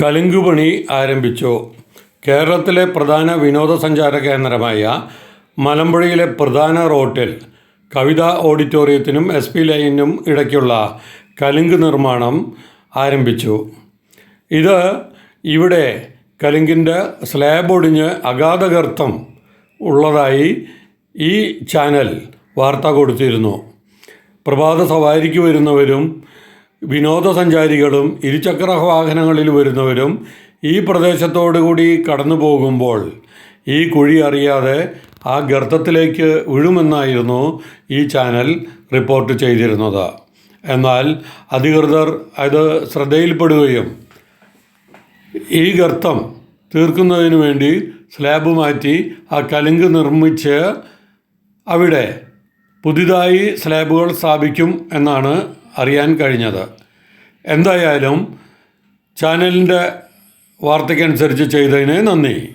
കലുങ്കുപണി ആരംഭിച്ചു. കേരളത്തിലെ പ്രധാന വിനോദസഞ്ചാര കേന്ദ്രമായ മലമ്പുഴയിലെ പ്രധാന റോട്ടിൽ കവിതാ ഓഡിറ്റോറിയത്തിനും എസ് പി ലൈനിനും ഇടയ്ക്കുള്ള കലുങ്ക് നിർമ്മാണം ആരംഭിച്ചു. ഇത് ഇവിടെ കലുങ്കിന്റെ സ്ലാബ് ഒടിഞ്ഞ് അഗാധഗർത്തം ഉള്ളതായി ഈ ചാനൽ വാർത്ത കൊടുത്തിരുന്നു. പ്രഭാത സവാരിക്ക് വരുന്നവരും വിനോദസഞ്ചാരികളും ഇരുചക്ര വാഹനങ്ങളിൽ വരുന്നവരും ഈ പ്രദേശത്തോടു കൂടി കടന്നു പോകുമ്പോൾ ഈ കുഴി അറിയാതെ ആ ഗർത്തത്തിലേക്ക് വീഴുമെന്നായിരുന്നു ഈ ചാനൽ റിപ്പോർട്ട് ചെയ്തിരുന്നത്. എന്നാൽ അധികൃതർ അത് ശ്രദ്ധയിൽപ്പെടുകയും ഈ ഗർത്തം തീർക്കുന്നതിന് വേണ്ടി സ്ലാബ് മാറ്റി ആ കലുങ്ക് നിർമ്മിച്ച് അവിടെ പുതിയതായി സ്ലാബുകൾ സ്ഥാപിക്കും എന്നാണ് അറിയാൻ കഴിഞ്ഞത്. എന്തായാലും ചാനലിന്റെ വാർത്തയ്ക്കനുസരിച്ച് ചെയ്തതിന് നന്ദി.